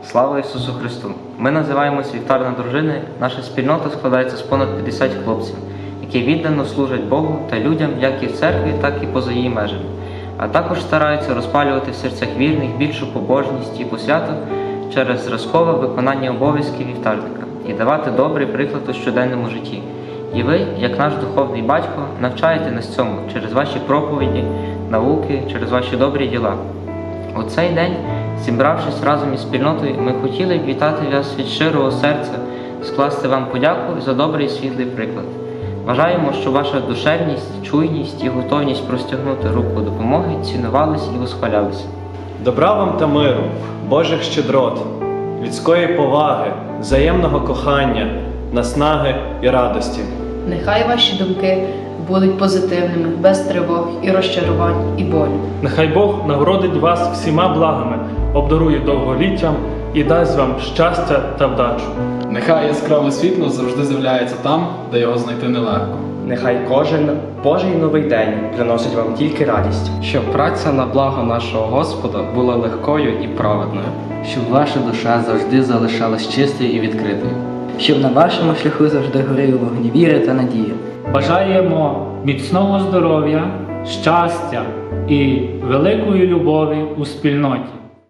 Слава Ісусу Христу! Ми називаємось Вівтарна дружина. Наша спільнота складається з понад 50 хлопців, які віддано служать Богу та людям як і в церкві, так і поза її межами, а також стараються розпалювати в серцях вірних більшу побожність і посвяту через зразкове виконання обов'язків вівтарника і давати добрий приклад у щоденному житті. І ви, як наш духовний батько, навчаєте нас цьому через ваші проповіді, науки, через ваші добрі діла. У цей день, зібравшись разом із спільнотою, ми хотіли б вітати вас від щирого серця, скласти вам подяку за добрий і світлий приклад. Бажаємо, щоб ваша душевність, чуйність і готовність простягнути руку допомоги цінувались і восхвалялися. Добра вам та миру, Божих щедрот, людської поваги, взаємного кохання, наснаги і радості. Нехай ваші думки будуть позитивними, без тривог і розчарувань і болю. Нехай Бог нагородить вас всіма благами, обдарує довголіттям і дасть вам щастя та вдачу. Нехай яскраве світло завжди з'являється там, де його знайти нелегко. Нехай кожен Божий новий день приносить вам тільки радість. щоб праця на благо нашого Господа була легкою і праведною. щоб ваша душа завжди залишалась чистою і відкритою. щоб на вашому шляху завжди горіли вогні віри та надії. Бажаємо міцного здоров'я, щастя і великої любові у спільноті.